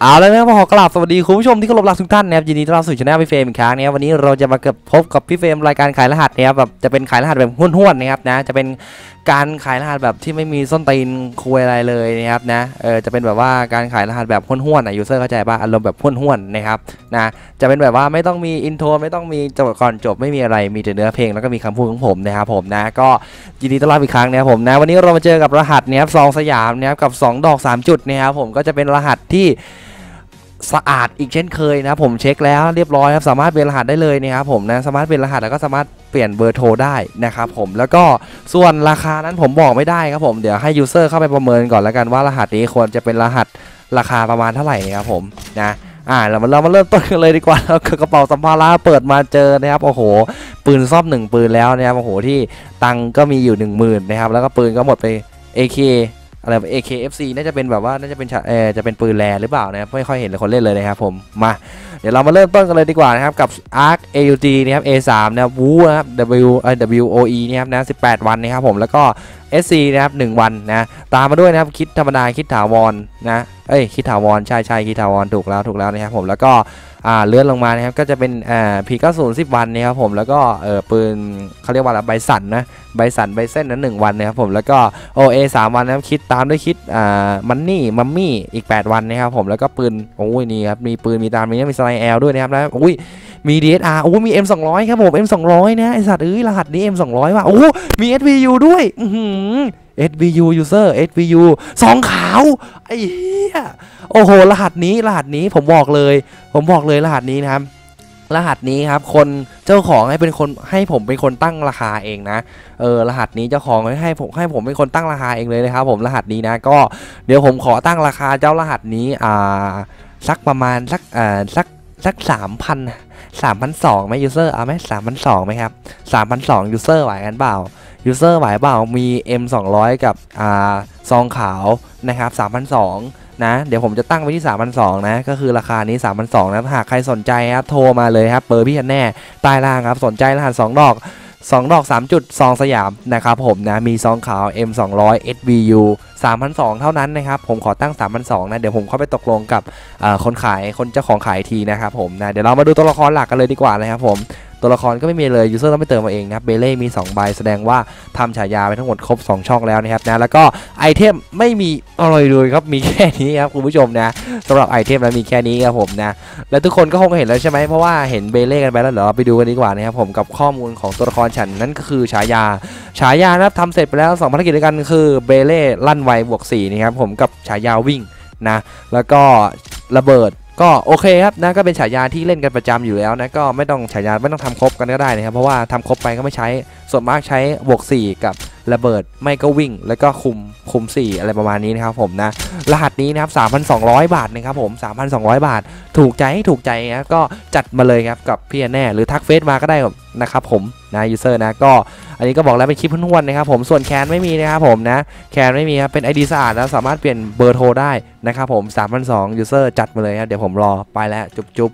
เอาแล้วนะครับขอกราบสวัสดีคุณผู้ชมที่เคารพรักทุกท่านนะครับยินดีต้อนรับสู่ช anel พี่เฟรมอีกครั้งนะครับวันนี้เราจะมาเกับพบกับพี่เฟรมรายการขายรหัสนะครับแบบจะเป็นขายรหัสแบบห้วนๆนะครับนะจะเป็นการขายรหัสแบบที่ไม่มีส้นตีนคุยอะไรเลยนะครับนะเออจะเป็นแบบว่าการขายรหัสแบบห้วนๆอะยูเซอร์เข้าใจป่ะอารมณ์แบบห้วนๆนะครับนะจะเป็นแบบว่าไม่ต้องมีอินโทรไม่ต้องมีจบก่อนจบไม่มีอะไรมีแต่เนื้อเพลงแล้วก็มีคำพูดของผมนะครับผมนะก็ยินดีต้อนรับอีกครั้งนะครับผมนะวันนี้เรามาเจอกับรหัสเนี่ยครับซองสยามนะครับกับ 2 ดอก 3 จุดนะครับผมก็จะเป็นรหัสที่ สะอาดอีกเช่นเคยนะผมเช็คแล้วเรียบร้อยครับสามารถเปลี่ยนรหัสได้เลยนะครับผมนะสามารถเปลี่ยนรหัสแล้วก็สามารถเปลี่ยนเบอร์โทรได้นะครับผมแล้วก็ส่วนราคานั้นผมบอกไม่ได้ครับผมเดี๋ยวให้ยูเซอร์เข้าไปประเมินก่อนแล้วกันว่ารหัสนี้ควรจะเป็นรหัสราคาประมาณเท่าไหร่นะครับผมนะอ่าเรามาเรามาเริ่มต้นกันเลยดีกว่าแล้วกระเป๋าสัมภาระเปิดมาเจอนะครับโอ้โห ปืนซ่อมหนึ่งปืนแล้วนะครับโอ้โหที่ตังก็มีอยู่หนึ่งหมื่นนะครับแล้วก็ปืนก็หมดไป AK อะไร AKFC น่าจะเป็นแบบว่าน่าจะเป็นเออจะเป็นปืนแรหรือเปล่านะครับไม่ค่อยเห็นคนเล่นเลยนะครับผมมาเดี๋ยวเรามาเริ่มต้นกันเลยดีกว่านะครับกับ ARC AUG นะครับ A3 นะครับ Wu นะครับ W เอ่อ WOE นะครับนะ18 วันนะครับผมแล้วก็ SC นะครับ1วันนะตามมาด้วยนะครับคิดธรรมดาคิดถาวรนะเอ้ยคิดถาวรใช่ใช่คิดถาวรถูกแล้วถูกแล้วนะครับผมแล้วก็เลื่อนลงมานะครับก็จะเป็นอ่า P90 10วันนะครับผมแล้วก็ปืนเขาเรียกว่าอะไรใบสั่นนะใบสั่นใบเส้นนั้น1วันนะครับผมแล้วก็โอเอสามวันนะครับคิดตามด้วยคิดมันนี่มัมมี่อีก 8 วันนะครับผมแล้วก็ปืนโอ้ยนี่ครับมีปืนมีตามมีมีสไลแอลด้วยนะครับแล้วอุ้ยมี DSR โอ้ยมี M200 ครับผม M200 นะไอสัตว์เอ้ยรหัสนี้ M200 ว่ะโอ้มี SVU ด้วยอือหือ SVU user SVU สองขาวไอ้เหี้ยโอ้โหรหัสนี้รหัสนี้ผมบอกเลย ผมบอกเลยรหัสนี้นะครับ รหัสนี้ครับ คนเจ้าของให้เป็นคนให้ผมเป็นคนตั้งราคาเองนะ เออรหัสนี้เจ้าของให้ผมให้ผมเป็นคนตั้งราคาเองเลยนะครับ ผมรหัสนี้นะ ก็เดี๋ยวผมขอตั้งราคาเจ้ารหัสนี้อ่าสักประมาณสักอ่าสักสักสามพันสามพันสองไหมยูเซอร์เอาไหมสามพันสองไหมครับสามพันสองยูเซอร์ไหวกันเปล่ายูเซอร์ไหวเปล่ามี M 200กับอ่าซองขาวนะครับสามพันสอง นะ เดี๋ยวผมจะตั้งไว้ที่ 3,200 นะ ก็คือราคานี้ 3,200 นะ หากใครสนใจครับ โทรมาเลยครับ เบอร์พี่แน่ใต้ล่างครับ สนใจรหัส 2 ดอก 2 ดอก 3 จุดซองสยามนะครับผมนะ มีซองขาว M 2 0 0 SVU 3,200 เท่านั้นนะครับ ผมขอตั้ง 3,200 นะ เดี๋ยวผมเข้าไปตกลงกับคนขาย คนเจ้าของขายทีนะครับผมนะ เดี๋ยวเรามาดูตัวละครหลักกันเลยดีกว่านะครับผม ตัวละครก็ไม่มีเลยยูเซอร์ต้องไปเติมมาเองนะครับเบเล่มี2ใบแสดงว่าทำฉายาไปทั้งหมดครบ 2 ช่องแล้วนะครับนะแล้วก็ไอเทมไม่มีอะไรเลยครับมีแค่นี้ครับคุณผู้ชมนะสำหรับไอเทมแล้วมีแค่นี้ครับผมนะแล้วทุกคนก็คงเห็นแล้วใช่ไหมเพราะว่าเห็นเบเล่กันไปแล้วเดี๋ยวเราไปดูกันดีกว่านะครับผมกับข้อมูลของตัวละครฉันนั่นก็คือฉายาฉายานะครับทำเสร็จไปแล้ว2ภารกิจด้วยกันคือเบเล่ลั่นไวบวก4นะครับผมกับฉายาวิ่งนะแล้วก็ระเบิด ก็โอเคครับนะก็เป็นฉายาที่เล่นกันประจำอยู่แล้วนะก็ไม่ต้องฉายาไม่ต้องทำครบกันก็ได้นะครับเพราะว่าทำครบไปก็ไม่ใช้ส่วนมากใช้บวก4 กับระเบิดไม่ก็วิ่ง แล้วก็คุมคุม 4 อะไรประมาณนี้นะครับผมนะรหัสนี้นะครับ 3,200 บาทนะครับผม 3,200 บาท ถูกใจถูกใจนะก็จัดมาเลยครับกับพี่แน่หรือทักเฟซมาก็ได้นะครับผมนะยูเซอร์นะก็ อันนี้ก็บอกแล้วเป็นคลิปทุ่นๆนะครับผมส่วนแคนไม่มีนะครับผมนะแคนไม่มีครับเป็น ID สะอาดแล้วสามารถเปลี่ยนเบอร์โทรได้นะครับผม3,200ยูเซอร์จัดมาเลยครับเดี๋ยวผมรอไปแล้วจุ๊บ